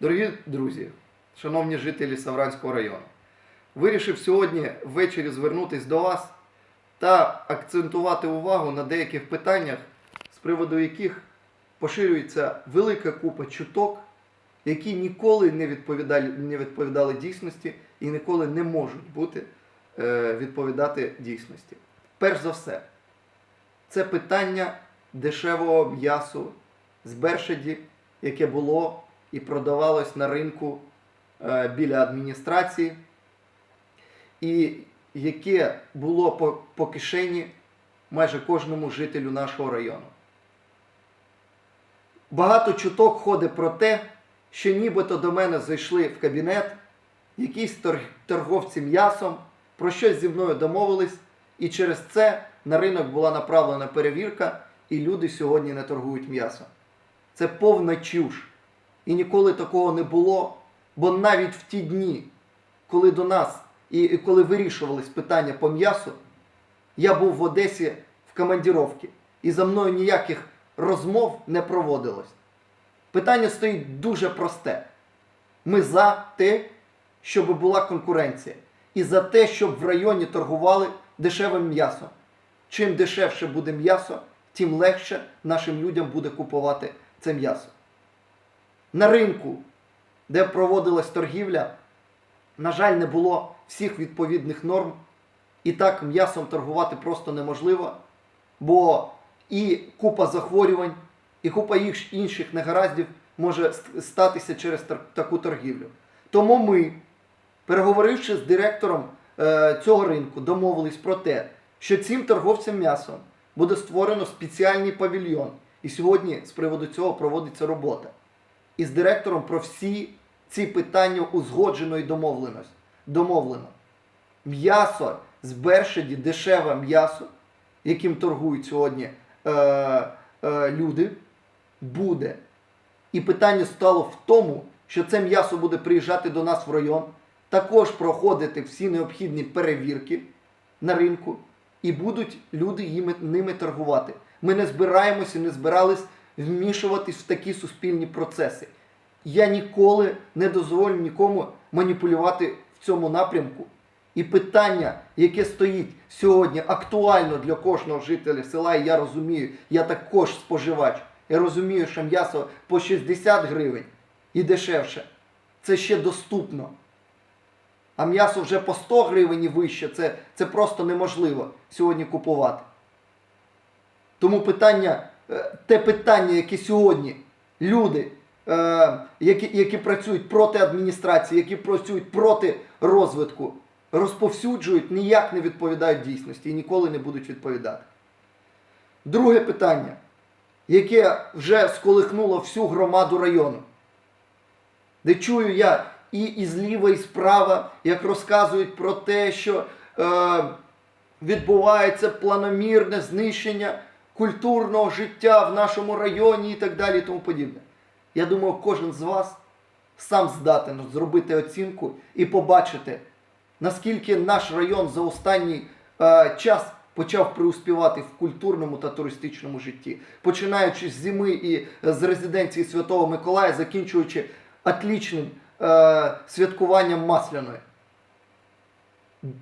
Дорогі друзі, шановні жителі Савранського району, вирішив сьогодні ввечері звернутися до вас та акцентувати увагу на деяких питаннях, з приводу яких поширюється велика купа чуток, які ніколи не відповідали, не відповідали дійсності і ніколи не можуть бути е, відповідати дійсності. Перш за все, це питання дешевого м'ясу з Бершаді, яке було і продавалось на ринку е, біля адміністрації, і яке було по, по кишені майже кожному жителю нашого району. Багато чуток ходить про те, що нібито до мене зайшли в кабінет якісь тор- торговці м'ясом, про щось зі мною домовились, і через це на ринок була направлена перевірка, і люди сьогодні не торгують м'ясом. Це повна чуш. І ніколи такого не було, бо навіть в ті дні, коли до нас і, коли вирішувались питання по м'ясу, я був в Одесі в командіровці, і за мною ніяких розмов не проводилось. Питання стоїть дуже просте. Ми за те, щоб була конкуренція, і за те, щоб в районі торгували дешевим м'ясом. Чим дешевше буде м'ясо, тим легше нашим людям буде купувати це м'ясо. На ринку, де проводилась торгівля, на жаль, не було всіх відповідних норм. І так м'ясом торгувати просто неможливо, бо і купа захворювань, і купа інших негараздів може статися через таку торгівлю. Тому ми, переговоривши з директором е, цього ринку, домовились про те, що цим торговцям м'ясом буде створено спеціальний павільйон. І сьогодні з приводу цього проводиться робота. І з директором про всі ці питання узгоджено і домовлено. М'ясо з Бершаді, дешеве м'ясо, яким торгують сьогодні е, е, люди, буде. І питання стало в тому, що це м'ясо буде приїжджати до нас в район, також проходити всі необхідні перевірки на ринку, і будуть люди їми, ними торгувати. Ми не збираємося, не збирались вмішуватись в такі суспільні процеси. Я ніколи не дозволю нікому маніпулювати в цьому напрямку. І питання, яке стоїть сьогодні актуально для кожного жителя села, і я розумію, я також споживач. Я розумію, що м'ясо по 60 гривень і дешевше. Це ще доступно. А м'ясо вже по 100 гривень і вище. Це, це просто неможливо сьогодні купувати. Тому питання, те питання, яке сьогодні люди, е, які, які працюють проти адміністрації, які працюють проти розвитку, розповсюджують, ніяк не відповідають дійсності і ніколи не будуть відповідати. Друге питання, яке вже сколихнуло всю громаду району, де чую я і, і зліва, і справа, як розказують про те, що е, відбувається планомірне знищення культурного життя в нашому районі і так далі і тому подібне. Я думаю, кожен з вас сам здатен зробити оцінку і побачити, наскільки наш район за останній е, час почав приуспівати в культурному та туристичному житті, починаючи з зими і з резиденції Святого Миколая, закінчуючи отлічним е, святкуванням Масляної.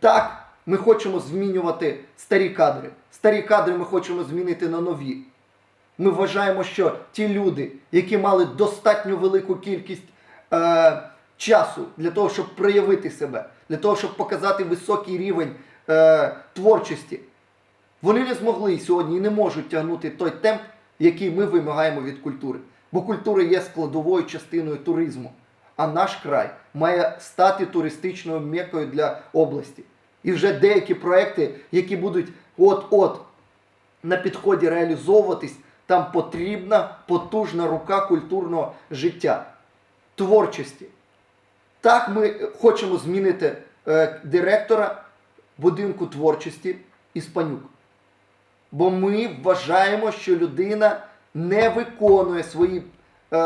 Так, ми хочемо змінювати старі кадри. Старі кадри ми хочемо змінити на нові. Ми вважаємо, що ті люди, які мали достатньо велику кількість е, часу для того, щоб проявити себе, для того, щоб показати високий рівень е, творчості, вони не змогли сьогодні і не можуть тягнути той темп, який ми вимагаємо від культури. Бо культура є складовою частиною туризму. А наш край має стати туристичною мекою для області. І вже деякі проекти, які будуть от-от на підході реалізовуватись, там потрібна потужна рука культурного життя, творчості. Так ми хочемо змінити е, директора будинку творчості Іспанюк. Бо ми вважаємо, що людина не виконує свої е,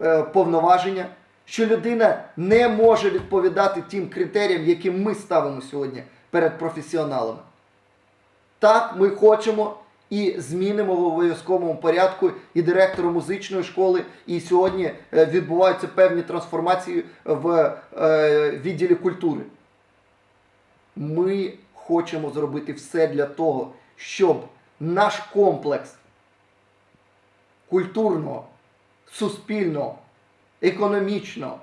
е, повноваження, що людина не може відповідати тим критеріям, які ми ставимо сьогодні перед професіоналами. Так, ми хочемо і змінимо в обов'язковому порядку і директора музичної школи. І сьогодні е, відбуваються певні трансформації в е, відділі культури. Ми хочемо зробити все для того, щоб наш комплекс культурного, суспільного, економічного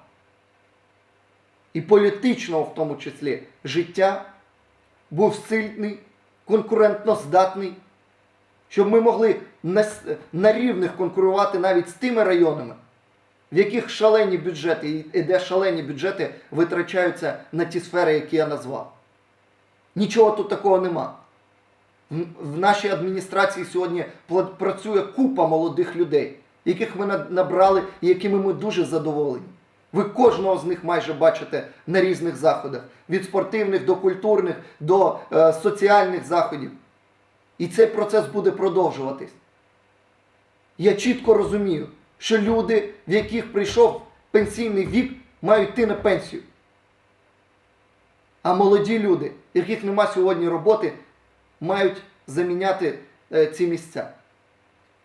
і політичного, в тому числі, життя був сильний, конкурентно здатний, щоб ми могли на, на рівних конкурувати навіть з тими районами, в яких шалені бюджети і де шалені бюджети витрачаються на ті сфери, які я назвав. Нічого тут такого нема. В нашій адміністрації сьогодні працює купа молодих людей, яких ми набрали і якими ми дуже задоволені. Ви кожного з них майже бачите на різних заходах: від спортивних до культурних, до е, соціальних заходів. І цей процес буде продовжуватись. Я чітко розумію, що люди, в яких прийшов пенсійний вік, мають йти на пенсію. А молоді люди, яких нема сьогодні роботи, мають заміняти е, ці місця.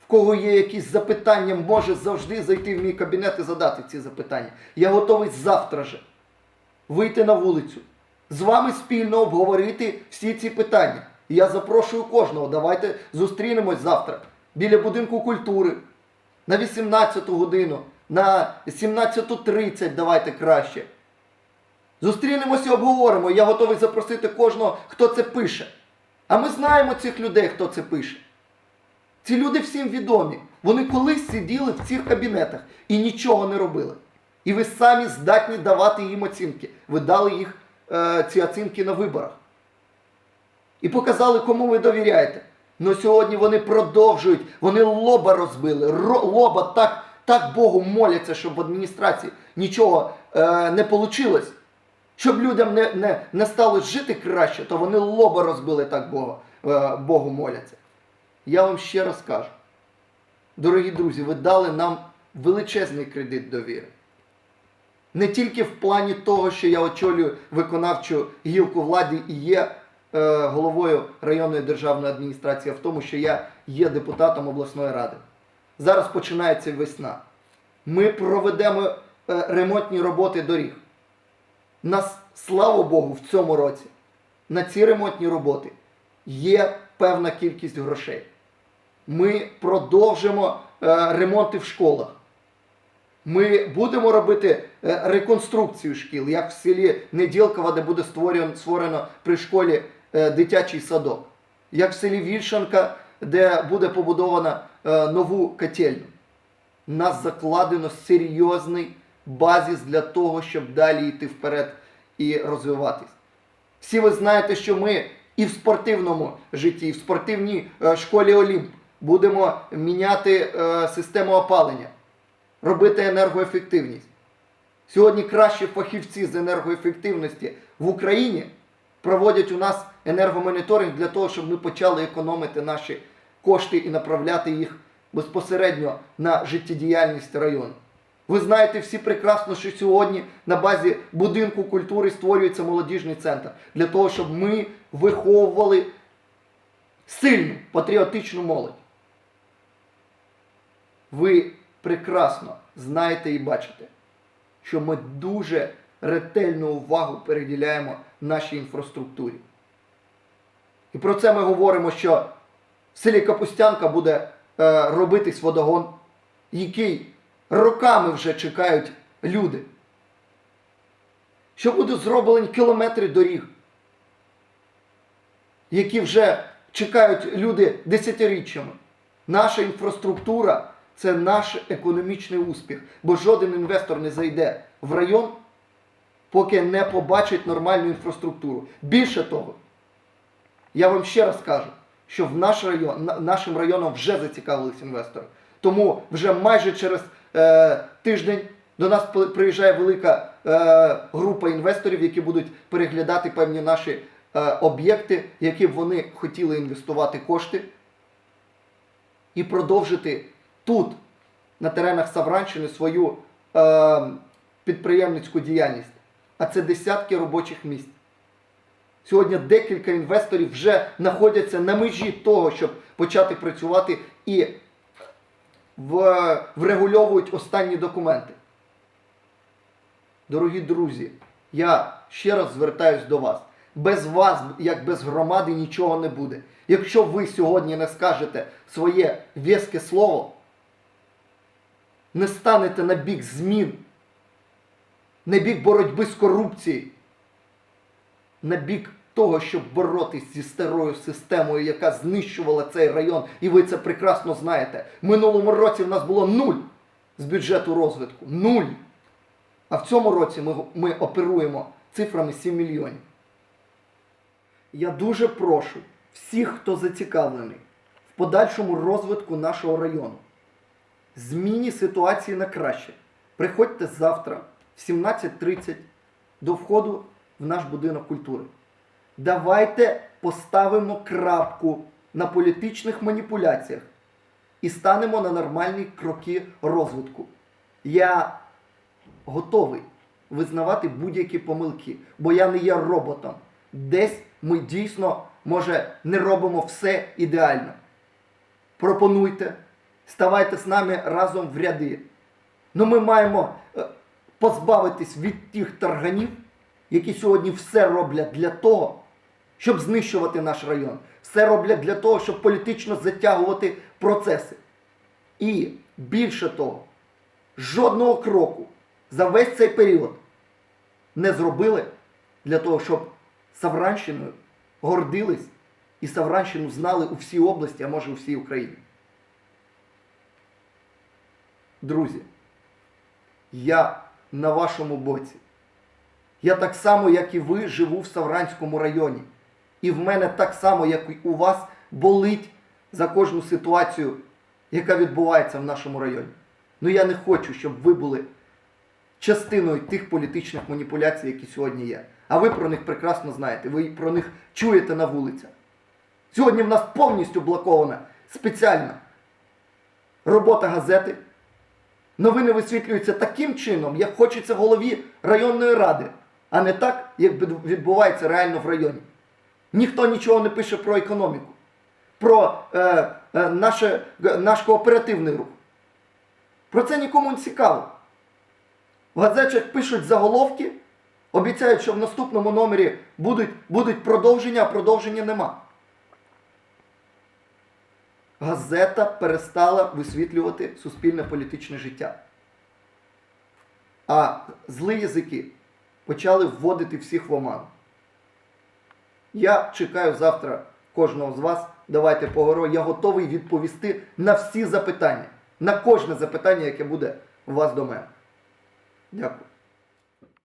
Кого є якісь запитання, може завжди зайти в мій кабінет і задати ці запитання. Я готовий завтра же вийти на вулицю, з вами спільно обговорити всі ці питання. Я запрошую кожного. Давайте зустрінемось завтра біля будинку культури на 18 годину, на 17.30 давайте краще. Зустрінемося і обговоримо. Я готовий запросити кожного, хто це пише. А ми знаємо цих людей, хто це пише. Ці люди всім відомі. Вони колись сиділи в цих кабінетах і нічого не робили. І ви самі здатні давати їм оцінки. Ви дали їх е, ці оцінки на виборах. І показали, кому ви довіряєте. Но сьогодні вони продовжують, вони лоба розбили. Ро, лоба так, так Богу моляться, щоб в адміністрації нічого е, не вийшло. Щоб людям не, не, не стало жити краще, то вони лоба розбили так Бога, е, Богу моляться. Я вам ще раз кажу, дорогі друзі, ви дали нам величезний кредит довіри. Не тільки в плані того, що я очолюю виконавчу гілку влади і є е, головою районної державної адміністрації, а в тому, що я є депутатом обласної ради. Зараз починається весна. Ми проведемо е, ремонтні роботи доріг. Нас, слава Богу, в цьому році на ці ремонтні роботи є певна кількість грошей. Ми продовжимо е, ремонти в школах. Ми будемо робити е, реконструкцію шкіл, як в селі Неділково, де буде створено, при школі е, дитячий садок, як в селі Вільшанка, де буде побудована нову котельню. Нас закладено серйозний базіс для того, щоб далі йти вперед і розвиватись. Всі ви знаєте, що ми і в спортивному житті, і в спортивній школі Олімп будемо міняти е, систему опалення, робити енергоефективність. Сьогодні кращі фахівці з енергоефективності в Україні проводять у нас енергомоніторинг для того, щоб ми почали економити наші кошти і направляти їх безпосередньо на життєдіяльність району. Ви знаєте всі прекрасно, що сьогодні на базі будинку культури створюється молодіжний центр для того, щоб ми виховували сильну патріотичну молодь. Ви прекрасно знаєте і бачите, що ми дуже ретельну увагу переділяємо нашій інфраструктурі. І про це ми говоримо, що в селі Капустянка буде е, робитись водогон, який роками вже чекають люди. Що будуть зроблені кілометри доріг, які вже чекають люди десятиріччями. Наша інфраструктура це наш економічний успіх, бо жоден інвестор не зайде в район, поки не побачить нормальну інфраструктуру. Більше того, я вам ще раз кажу, що в наш район, нашим районом вже зацікавились інвестори. Тому вже майже через е, тиждень до нас приїжджає велика е, група інвесторів, які будуть переглядати певні наші е, об'єкти, які б вони хотіли інвестувати кошти і продовжити тут, на теренах Савранщини, свою е, підприємницьку діяльність. А це десятки робочих місць. Сьогодні декілька інвесторів вже знаходяться на межі того, щоб почати працювати і в- врегульовують останні документи. Дорогі друзі, я ще раз звертаюсь до вас. Без вас, як без громади, нічого не буде. Якщо ви сьогодні не скажете своє вєске слово, не станете на бік змін, на бік боротьби з корупцією, на бік того, щоб боротись зі старою системою, яка знищувала цей район, і ви це прекрасно знаєте. Минулому році в нас було нуль з бюджету розвитку. Нуль. А в цьому році ми, ми оперуємо цифрами 7 мільйонів. Я дуже прошу всіх, хто зацікавлений в подальшому розвитку нашого району, зміні ситуації на краще. Приходьте завтра в 17.30 до входу в наш будинок культури. Давайте поставимо крапку на політичних маніпуляціях і станемо на нормальні кроки розвитку. Я готовий визнавати будь-які помилки, бо я не є роботом. Десь ми дійсно, може, не робимо все ідеально. Пропонуйте, ставайте з нами разом в ряди. Ну ми маємо е, позбавитись від тих тарганів, які сьогодні все роблять для того, щоб знищувати наш район. Все роблять для того, щоб політично затягувати процеси. І більше того, жодного кроку за весь цей період не зробили для того, щоб Савранщиною гордились і Савранщину знали у всій області, а може у всій Україні. Друзі, я на вашому боці. Я так само, як і ви, живу в Савранському районі. І в мене так само, як і у вас, болить за кожну ситуацію, яка відбувається в нашому районі. Ну я не хочу, щоб ви були частиною тих політичних маніпуляцій, які сьогодні є. А ви про них прекрасно знаєте, ви про них чуєте на вулицях. Сьогодні в нас повністю блокована спеціальна робота газети. Новини висвітлюються таким чином, як хочеться голові районної ради, а не так, як відбувається реально в районі. Ніхто нічого не пише про економіку, про е, е, наше, наш кооперативний рух. Про це нікому не цікаво. В газетах пишуть заголовки, обіцяють, що в наступному номері будуть, будуть продовження, а продовження нема. Газета перестала висвітлювати суспільне політичне життя. А злі язики почали вводити всіх в оману. Я чекаю завтра кожного з вас. Давайте поговоримо. Я готовий відповісти на всі запитання, на кожне запитання, яке буде у вас до мене. Дякую.